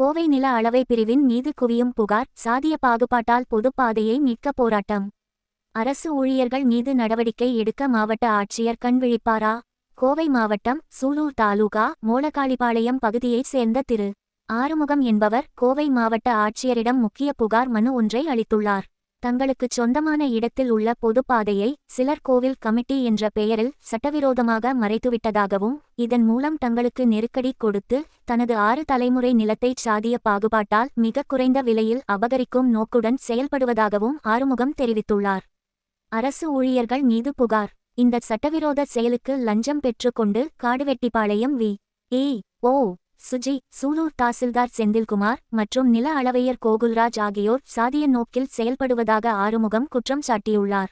கோவை நில அளவை பிரிவின் மீது குவியும் புகார் சாதிய பாகுபாட்டால் பொதுப் பாதையை மீட்க போராட்டம். அரசு ஊழியர்கள் மீது நடவடிக்கை எடுக்க மாவட்ட ஆட்சியர் கண் விழிப்பாரா? கோவை மாவட்டம் சூலூர் தாலுகா மோளகாளிபாளையம் பகுதியைச் சேர்ந்த திரு. ஆறுமுகம் என்பவர் கோவை மாவட்ட ஆட்சியரிடம் முக்கிய புகார் மனு ஒன்றை அளித்துள்ளார். தங்களுக்குச் சொந்தமான இடத்தில் உள்ள பொதுப்பாதையை சிலர் கோவில் கமிட்டி என்ற பெயரில் சட்டவிரோதமாக மறைத்துவிட்டதாகவும் இதன் மூலம் தங்களுக்கு நெருக்கடி கொடுத்து தனது ஆறு தலைமுறை நிலத்தைச் சாதிய பாகுபாட்டால் மிக குறைந்த விலையில் அபகரிக்கும் நோக்குடன் செயல்படுவதாகவும் ஆறுமுகம் தெரிவித்துள்ளார். அரசு ஊழியர்கள் மீது புகார். இந்த சட்டவிரோத செயலுக்கு லஞ்சம் பெற்றுக்கொண்டு Kaduvettipalayam V. A. O. Suji Sulur tahsildar Senthilkumar மற்றும் நில அளவையர் கோகுல்ராஜ் ஆகியோர் சாதிய நோக்கில் செயல்படுவதாக ஆறுமுகம் குற்றம் சாட்டியுள்ளார்.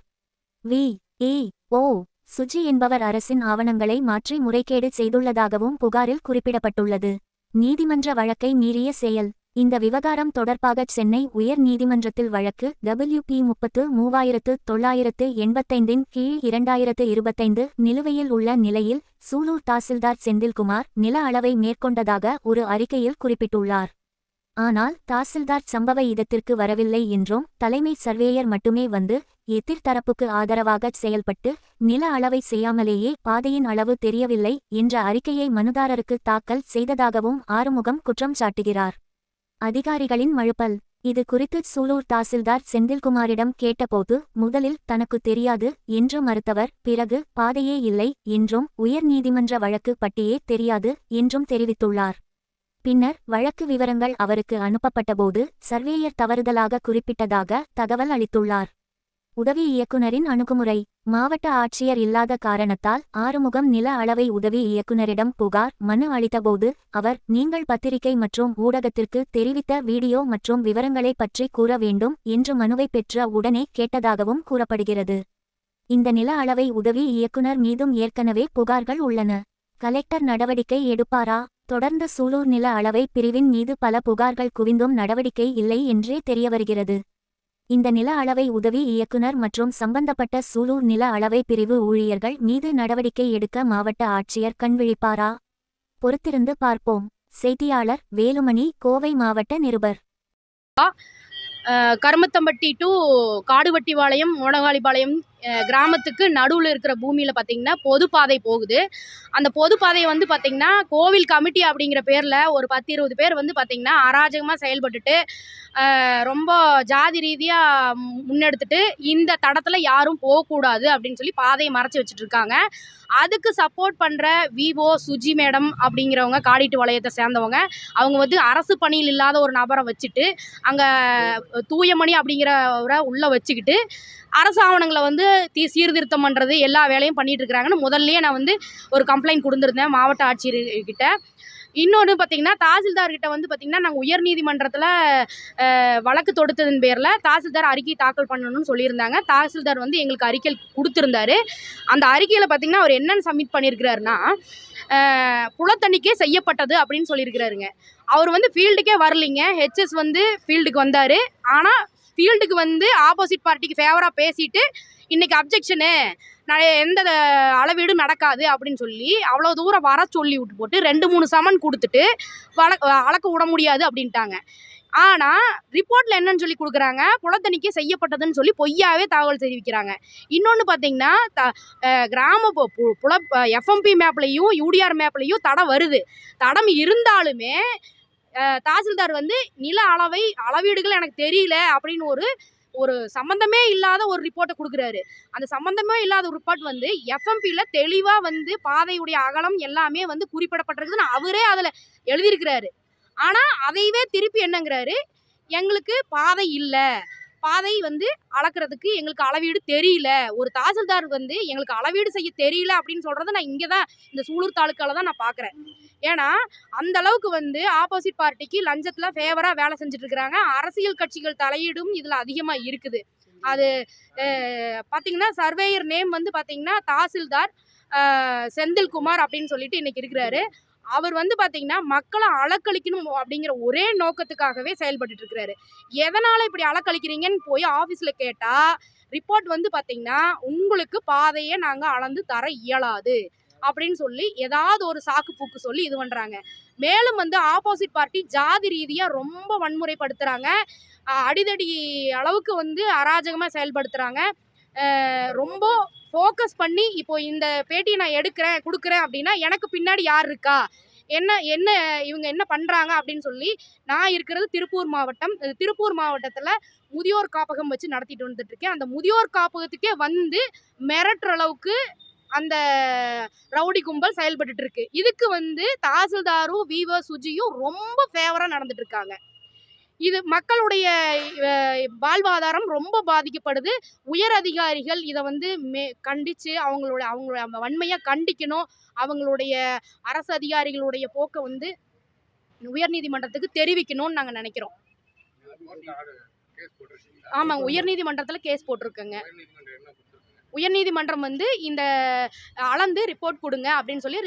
வி. A O. சுஜி என்பவர் அரசின் ஆவணங்களை மாற்றி முறைகேடு செய்துள்ளதாகவும் புகாரில் குறிப்பிடப்பட்டுள்ளது. நீதிமன்ற வழக்கை மீறிய செயல். இந்த விவகாரம் தொடர்பாக சென்னை உயர் நீதிமன்றத்தில் வழக்கு டபிள்யூ பி முப்பத்து மூவாயிரத்து தொள்ளாயிரத்து எண்பத்தைந்தின் கீழ் இரண்டாயிரத்து இருபத்தைந்து நிலுவையில் உள்ள நிலையில் சூலூர் தாசில்தார் செந்தில்குமார் நில அளவை மேற்கொண்டதாக ஒரு அறிக்கையில் குறிப்பிட்டுள்ளார். ஆனால் தாசில்தார் சம்பவ இடத்திற்கு வரவில்லை என்றும் தலைமை சர்வேயர் மட்டுமே வந்து எதிர்தரப்புக்கு ஆதரவாக செயல்பட்டு நில அளவை செய்யாமலேயே பாதையின் அளவு தெரியவில்லை என்ற அறிக்கையை மனுதாரருக்கு தாக்கல் செய்ததாகவும் ஆறுமுகம் குற்றம் சாட்டுகிறார். அதிகாரிகளின் மழுப்பல். இது குறித்து சூலூர் தாசில்தார் செந்தில்குமாரிடம் கேட்டபோது முதலில் தனக்கு தெரியாது என்று மறுத்தவர் பிறகு பாதையே இல்லை என்றும் உயர்நீதிமன்ற வழக்கு பட்டியே தெரியாது என்றும் தெரிவித்துள்ளார். பின்னர் வழக்கு விவரங்கள் அவருக்கு அனுப்பப்பட்டபோது சர்வேயர் தவறுதலாக குறிப்பிட்டதாக தகவல் அளித்துள்ளார். உதவி இயக்குனரின் அணுகுமுறை. மாவட்ட ஆட்சியர் இல்லாத காரணத்தால் ஆறுமுகம் நில அளவை உதவி இயக்குனரிடம் புகார் மனு அளித்தபோது அவர் நீங்கள் பத்திரிகை மற்றும் ஊடகத்திற்கு தெரிவித்த வீடியோ மற்றும் விவரங்களை பற்றி கூற வேண்டும் என்று மனுவை பெற்ற உடனே கேட்டதாகவும் கூறப்படுகிறது. இந்த நில அளவை உதவி இயக்குனர் மீதும் ஏற்கனவே புகார்கள் உள்ளன. கலெக்டர் நடவடிக்கை எடுப்பாரா? தொடர்ந்து சூலூர் நில அளவை பிரிவின் மீது பல புகார்கள் குவிந்தும் நடவடிக்கை இல்லை என்றே தெரியவருகிறது. இந்த நில அளவை உதவி இயக்குனர் மற்றும் சம்பந்தப்பட்ட சூலூர் நில அளவை பிரிவு ஊழியர்கள் மீது நடவடிக்கை எடுக்க மாவட்ட ஆட்சியர் கண்விழிப்பாரா பொறுத்திருந்து பார்ப்போம். செய்தியாளர் வேலுமணி கோவை மாவட்ட நிருபர். கருமத்தம்பட்டி டு காடுவட்டிபாளையம் மோனகாளிபாளையம் கிராமத்துக்கு நடுவில் இருக்கிற பூமியில் பார்த்தீங்கன்னா பொதுப்பாதை போகுது. அந்த பொதுப்பாதையை வந்து பார்த்தீங்கன்னா கோவில் கமிட்டி அப்படிங்கிற பேரில் ஒரு பத்து இருபது பேர் வந்து பார்த்தீங்கன்னா அராஜகமாக செயல்பட்டுட்டு ரொம்ப ஜாதி ரீதியாக முன்னெடுத்துட்டு இந்த தடத்தில் யாரும் போகக்கூடாது அப்படின்னு சொல்லி பாதையை மறைச்சி வச்சுட்ருக்காங்க அதுக்கு சப்போர்ட் பண்ணுற விவோ சுஜி மேடம் அப்படிங்கிறவங்க காடிட்டு வளையத்தை சேர்ந்தவங்க அவங்க வந்து அரசு பணியில் இல்லாத ஒரு நபரை வச்சுட்டு அங்கே தூயமணி அப்படிங்கிறவரை உள்ளே வச்சுக்கிட்டு அரசு ஆவணங்களை வந்து தீ சீர்திருத்தம் பண்ணுறது எல்லா வேலையும் பண்ணிட்டு இருக்கிறாங்கன்னு முதல்லயே நான் வந்து ஒரு கம்ப்ளைண்ட் கொடுத்துருந்தேன் மாவட்ட ஆட்சியர் இன்னொன்று பார்த்தீங்கன்னா தாசில்தார்கிட்ட வந்து பார்த்தீங்கன்னா நாங்கள் உயர்நீதிமன்றத்தில் வழக்கு தொடுத்ததன் பேரில் தாசில்தார் அறிக்கை தாக்கல் பண்ணணும்னு சொல்லியிருந்தாங்க. தாசில்தார் வந்து எங்களுக்கு அறிக்கை கொடுத்துருந்தாரு. அந்த அறிக்கையில் பார்த்தீங்கன்னா அவர் என்னென்னு சப்மிட் பண்ணியிருக்கிறாருன்னா அஹ், செய்யப்பட்டது அப்படின்னு சொல்லியிருக்கிறாருங்க. அவர் வந்து ஃபீல்டுக்கே வரலிங்க. ஹெச்எஸ் வந்து ஃபீல்டுக்கு வந்தார். ஆனால் ஃபீல்டுக்கு வந்து ஆப்போசிட் பார்ட்டிக்கு ஃபேவராக பேசிட்டு இன்னைக்கு அப்ஜெக்ஷனு நான் எந்த அளவீடும் நடக்காது அப்படின்னு சொல்லி அவ்வளோ தூரம் வர சொல்லி விட்டு போட்டு ரெண்டு மூணு சமன் கொடுத்துட்டு வளக் அளக்க விட முடியாது அப்படின்ட்டாங்க. ஆனால் ரிப்போர்ட்டில் என்னன்னு சொல்லி கொடுக்குறாங்க புலத்தணிக்கை செய்யப்பட்டதுன்னு சொல்லி பொய்யாவே தகவல் தெரிவிக்கிறாங்க. இன்னொன்று பார்த்தீங்கன்னா த கிராம பு- பு- புல எஃப்எம்பி மேப்லேயும் யூடிஆர் மேப்லையும் தடம் வருது. தடம் இருந்தாலுமே தாசில்தார் வந்து நில அளவை அளவீடுகள் எனக்கு தெரியல அப்படின்னு ஒரு ஒரு சம்மந்தமே இல்லாத ஒரு ரிப்போர்ட்டை கொடுக்குறாரு. அந்த சம்மந்தமே இல்லாத ஒரு ரிப்போர்ட் வந்து எஃப்எம்பியில் தெளிவாக வந்து பாதையுடைய அகலம் எல்லாமே வந்து குறிப்பிடப்பட்டிருக்குதுன்னு அவரே அதில் எழுதியிருக்கிறாரு. ஆனால் அதையவே திருப்பி என்னங்கிறாரு? எங்களுக்கு பாதை இல்லை. பாதை வந்து அளக்கிறதுக்கு எங்களுக்கு அளவீடு தெரியல. ஒரு தாசில்தார் வந்து எங்களுக்கு அளவீடு செய்ய தெரியல அப்படின்னு சொல்கிறத நான் இங்கே தான் இந்த சூலூர் தாலுக்காவில் தான் நான் பார்க்குறேன் ஏன்னா அந்த அளவுக்கு வந்து ஆப்போசிட் பார்ட்டிக்கு லஞ்சத்தில் ஃபேவராக வேலை செஞ்சுட்டு இருக்கிறாங்க அரசியல் கட்சிகள் தலையீடும் இதில் அதிகமாக இருக்குது. அது பார்த்தீங்கன்னா சர்வேயர் நேம் வந்து பார்த்தீங்கன்னா தாசில்தார் செந்தில்குமார் அப்படின்னு சொல்லிட்டு இன்னைக்கு இருக்கிறாரு. அவர் வந்து பார்த்தீங்கன்னா மக்களை அளக்களிக்கணும் அப்படிங்கிற ஒரே நோக்கத்துக்காகவே செயல்பட்டு இருக்கிறாரு. எதனால் இப்படி அளக்களிக்கிறீங்கன்னு போய் ஆஃபீஸில் கேட்டால் ரிப்போர்ட் வந்து பார்த்தீங்கன்னா உங்களுக்கு பாதையை நாங்கள் அளந்து தர இயலாது. அப்படின்னு சொல்லி ஏதாவது ஒரு சாக்கு பூக்கு சொல்லி இது பண்ணுறாங்க மேலும் வந்து ஆப்போசிட் பார்ட்டி ஜாதி ரீதியாக ரொம்ப வன்முறைப்படுத்துகிறாங்க அடிதடி அளவுக்கு வந்து அராஜகமாக செயல்படுத்துகிறாங்க ரொம்ப ஃபோக்கஸ் பண்ணி இப்போ இந்த பேட்டியை நான் எடுக்கிறேன் கொடுக்குறேன் அப்படின்னா எனக்கு பின்னாடி யார் இருக்கா? என்ன என்ன இவங்க என்ன பண்ணுறாங்க அப்படின்னு சொல்லி நான் இருக்கிறது திருப்பூர் மாவட்டம். திருப்பூர் மாவட்டத்தில் முதியோர் காப்பகம் வச்சு நடத்திட்டு வந்துட்டுருக்கேன். அந்த முதியோர் காப்பகத்துக்கே வந்து மிரட்டுற அளவுக்கு அந்த ரவுடி கும்பல் செயல்பட்டுட்டு இருக்கு இதுக்கு வந்து தாசில்தாரும் விவோ சுஜியும் ரொம்ப ஃபேவராக நடந்துட்டு இருக்காங்க இது மக்களுடைய வாழ்வாதாரம் ரொம்ப பாதிக்கப்படுது. உயர் அதிகாரிகள் இதை வந்து மே கண்டித்து அவங்களோட அந்த வன்மையாக கண்டிக்கணும். அவங்களுடைய அரசு அதிகாரிகளுடைய போக்கை வந்து உயர்நீதிமன்றத்துக்கு தெரிவிக்கணும்னு நாங்கள் நினைக்கிறோம். ஆமாங்க உயர்நீதிமன்றத்தில் கேஸ் போட்டிருக்கேங்க. உயர்நீதிமன்றம் வந்து இந்த அளந்து ரிப்போர்ட் கொடுங்க அப்படின்னு சொல்லி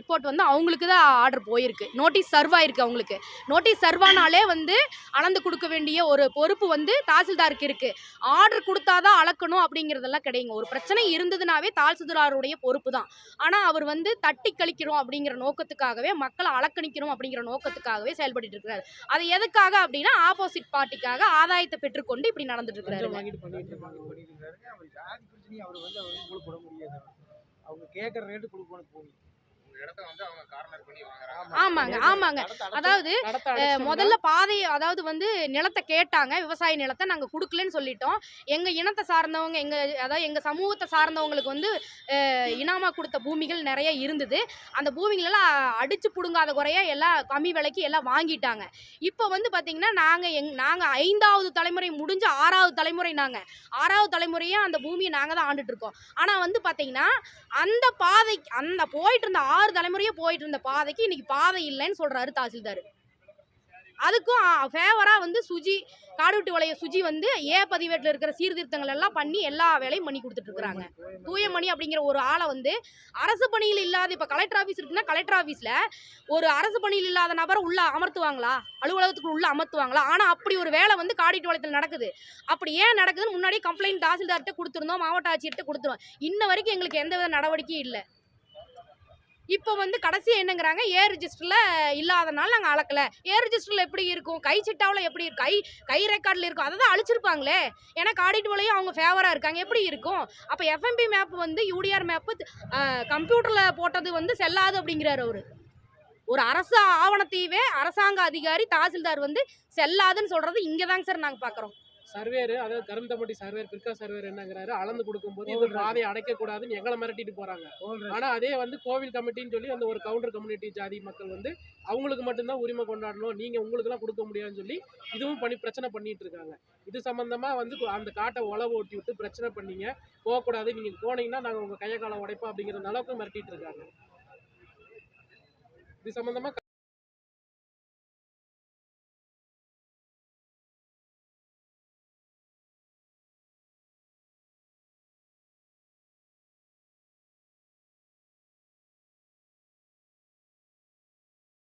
ரிப்போர்ட் வந்து அவங்களுக்கு தான் ஆர்டர் போயிருக்கு. நோட்டீஸ் சர்வ் ஆயிருக்கு அவங்களுக்கு. நோட்டீஸ் சர்வானாலே வந்து அளந்து கொடுக்க வேண்டிய ஒரு பொறுப்பு வந்து தாசில்தாருக்கு இருக்கு. ஆர்டர் கொடுத்தாதான் அளக்கணும் அப்படிங்கிறதெல்லாம் கிடையாதுங்க ஒரு பிரச்சனை இருந்ததுனாவே தாசில்தாருடைய பொறுப்பு தான். ஆனால் அவர் வந்து தட்டி கழிக்கிறோம் அப்படிங்கிற நோக்கத்துக்காகவே மக்களை அளக்கணிக்கணும் அப்படிங்கிற நோக்கத்துக்காகவே செயல்பட்டு இருக்கிறாரு. அது எதுக்காக அப்படின்னா ஆப்போசிட் பார்ட்டிக்காக ஆதாயத்தை பெற்றுக்கொண்டு இப்படி நடந்துட்டு இருக்கிறாரு ஜாதி பிரச்சனையும் அவர் வந்து அவர் உங்களுக்கு போட முடியாது. அவங்க கேட்குற ரேட்டு கொடுக்கணும் போனி ஆமாங்க, ஆமாங்க. அதாவது முதல்ல பாதை அதாவது வந்து நிலத்தை கேட்டாங்க விவசாய நிலத்தை நாங்கள் கொடுக்கலன்னு சொல்லிட்டோம். எங்கள் இனத்தை சார்ந்தவங்க எங்கள் அதாவது எங்கள் சமூகத்தை சார்ந்தவங்களுக்கு வந்து இனாமா கொடுத்த பூமிகள் நிறைய இருந்தது. அந்த பூமிகளெல்லாம் அடிச்சு பிடுங்காத குறைய எல்லாம் கம்மி விலைக்கு எல்லாம் வாங்கிட்டாங்க. இப்போ வந்து பார்த்திங்கன்னா நாங்கள் எங் நாங்கள் ஐந்தாவது தலைமுறை முடிஞ்ச ஆறாவது தலைமுறை நாங்கள் ஆறாவது தலைமுறையும் அந்த பூமியை நாங்கள் தான் ஆண்டுட்டு இருக்கோம். ஆனால் வந்து பார்த்திங்கன்னா அந்த பாதை அந்த போயிட்டு இருந்த ஆறு தலைமுறையே போயிட்டு இருந்த பாதைக்கு இன்னைக்கு பாதை இல்லைன்னு சொல்றாரு தாசில்தார். அதுக்கும் ஃபேவராக வந்து சுஜி காடுவிட்டு வளைய சுஜி வந்து ஏ பதிவேட்டில் இருக்கிற சீர்திருத்தங்கள் எல்லாம் பண்ணி எல்லா வேலையும் பண்ணி கொடுத்துட்டு இருக்கிறாங்க. தூயமணி அப்படிங்கிற ஒரு ஆளை வந்து அரசு பணியில் இல்லாத இப்போ கலெக்டர் ஆஃபீஸ் இருக்குன்னா கலெக்டர் ஆஃபீஸில் ஒரு அரசு பணியில் இல்லாத நபரை உள்ள அமர்த்துவாங்களா? அலுவலகத்துக்கு உள்ள அமர்த்துவாங்களா? ஆனால் அப்படி ஒரு வேலை வந்து காடிட்டு வளையத்தில் நடக்குது. அப்படி ஏன் நடக்குதுன்னு முன்னாடி கம்ப்ளைண்ட் தாசில்தார்கிட்ட கொடுத்துருந்தோம் மாவட்ட ஆட்சியர்கிட்ட கொடுத்துருவோம் இன்ன வரைக்கும் எங்களுக்கு எந்த வித நடவடிக்கையும் இல்லை. இப்போ வந்து கடைசி என்னங்கிறாங்க? ஏ ரிஜிஸ்டரில் இல்லாதனால நாங்கள் அளக்கலை. ஏ ரிஜிஸ்டரில் எப்படி இருக்கும்? கை சிட்டாவில் எப்படி இருக்கும் கை கை ரெக்கார்டில் இருக்கும். அதை தான் அழிச்சிருப்பாங்களே. ஏன்னா காடிட்டு வலையும் அவங்க ஃபேவராக இருக்காங்க. எப்படி இருக்கும்? அப்போ எஃப்எம்பி மேப் வந்து யூடிஆர் மேப்பு கம்ப்யூட்டரில் போட்டது வந்து செல்லாது அப்படிங்கிறாரு அவர். ஒரு அரசு ஆவணத்தையவே அரசாங்க அதிகாரி தாசில்தார் வந்து செல்லாதுன்னு சொல்கிறது இங்கே தாங்க சார் நாங்கள் பார்க்குறோம் சர்வேர் அதாவது கருந்தம்பட்டி சர்வேர் பிற்கா சர்வேர் என்னங்கிறாரு அளந்து கொடுக்கும்போது இந்த பாதையை அடைக்க கூடாதுன்னு எங்களை மிரட்டிட்டு போறாங்க. ஆனா அதே வந்து கோவில் கமிட்டின்னு சொல்லி அந்த ஒரு கவுண்டர் கம்யூனிட்டி ஜாதி மக்கள் வந்து அவங்களுக்கு மட்டும்தான் உரிமை கொண்டாடணும் நீங்க உங்களுக்குலாம் கொடுக்க முடியாதுன்னு சொல்லி இதுவும் பண்ணி பிரச்சனை பண்ணிட்டு இருக்காங்க. இது சம்பந்தமா வந்து அந்த காட்டை உழவு ஓட்டி விட்டு பிரச்சனை பண்ணீங்க. போகக்கூடாது. நீங்க போனீங்கன்னா நாங்க உங்க கையை காலை உடைப்போம் அப்படிங்கிற அளவுக்கு மிரட்டிட்டு இருக்காங்க. இது சம்பந்தமா